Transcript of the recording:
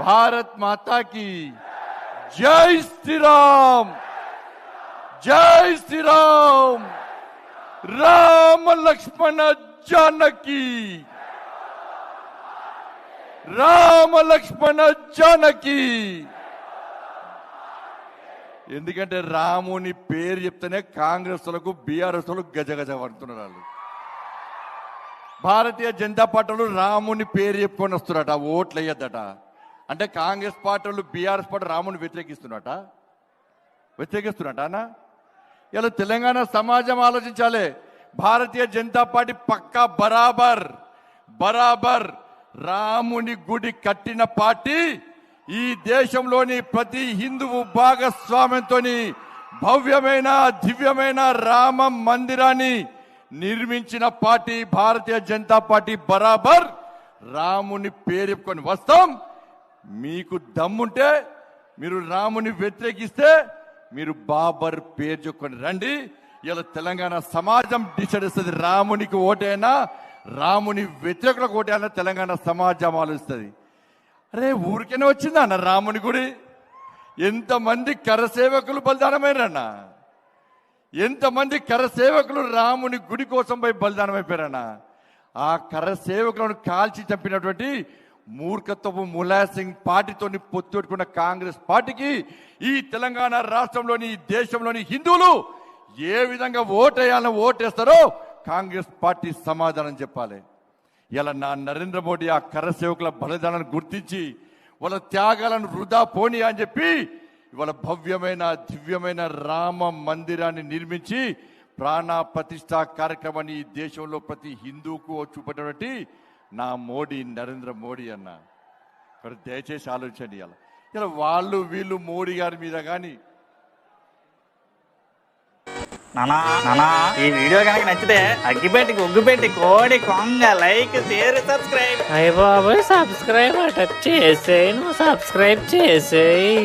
భారత్ మాతా की జై जय జై राम राम लक्ष्मण జానకి. రామ లక్ష్మణ జానకి. ఎందుకంటే రాముని పేరు చెప్తేనే కాంగ్రెస్ వాళ్ళకు బీఆర్ఎస్ వాళ్ళు గజగజ పడుతున్నారు వాళ్ళు. భారతీయ జనతా పార్టీలు రాముని పేరు చెప్పుకొని వస్తున్నారట ఓట్లు వేయద్దట అంటే కాంగ్రెస్ పార్టీలు బీఆర్ఎస్ పార్టీ రాముని వ్యతిరేకిస్తున్నట వ్యతిరేకిస్తున్నట అన్న? ఇలా తెలంగాణ సమాజం ఆలోచించాలి. భారతీయ జనతా పార్టీ పక్కా బరాబర్ బరాబర్ రాముని గుడి కట్టిన పార్టీ ఈ దేశంలోని ప్రతి హిందువు భాగస్వామ్యంతో భవ్యమైన దివ్యమైన రామ మందిరాన్ని నిర్మించిన పార్టీ భారతీయ జనతా పార్టీ బరాబర్ రాముని పేరుకొని వస్తాం. మీకు దమ్ముంటే మీరు రాముని వ్యతిరేకిస్తే మీరు బాబర్ పేరు చెప్పుకొని రండి. ఇలా తెలంగాణ సమాజం డిసైడ్ ఇస్తుంది రామునికి ఓటైనా రాముని వ్యతిరేకులకు ఓటైనా తెలంగాణ సమాజం ఆలోచిస్తుంది. అరే ఊరికేనే వచ్చిందా అన్న రాముని గుడి? ఎంతమంది కరసేవకులు బలిదానమైరన్న ఎంతమంది కరసేవకులు రాముని గుడి కోసం పోయి బలిదానమైపోయారన్న అయిపోయారన్న? ఆ కరసేవకులను కాల్చి చంపినటువంటి మూర్ఖత్వపు ములాయం సింగ్ పార్టీతోని పొత్తుపెట్టుకున్న కాంగ్రెస్ పార్టీకి ఈ తెలంగాణ రాష్ట్రంలోని ఈ దేశంలోని హిందువులు ఏ విధంగా ఓటేయాలని ఓటేస్తారో కాంగ్రెస్ పార్టీ సమాధానం చెప్పాలి. ఇలా నా నరేంద్ర మోడీ ఆ కరసేవకుల బలిదానాన్ని గుర్తించి వాళ్ళ త్యాగాలను వృధా పోనీ అని చెప్పి ఇవాళ భవ్యమైన దివ్యమైన రామ మందిరాన్ని నిర్మించి ప్రాణ ప్రతిష్ట కార్యక్రమాన్ని ఈ దేశంలో ప్రతి హిందువుకు చూపేటటువంటి నా మోడీ నరేంద్ర మోడీ అన్న. ఇక్కడ దయచేసి ఆలోచించండి ఇలా ఇలా వాళ్ళు వీళ్ళు మోడీ గారి మీద కానీ నానా నానా ఈ వీడియో కనుక నచ్చితే అగ్గిపెట్టి ఒగ్గుపెట్టి కోడి కొంగ లైక్ షేర్ సబ్స్క్రైబ్. అయ్య బాబోయ్ సబ్స్క్రైబ్ అట. చేసేయి నువ్వు సబ్స్క్రైబ్ చేసేయి.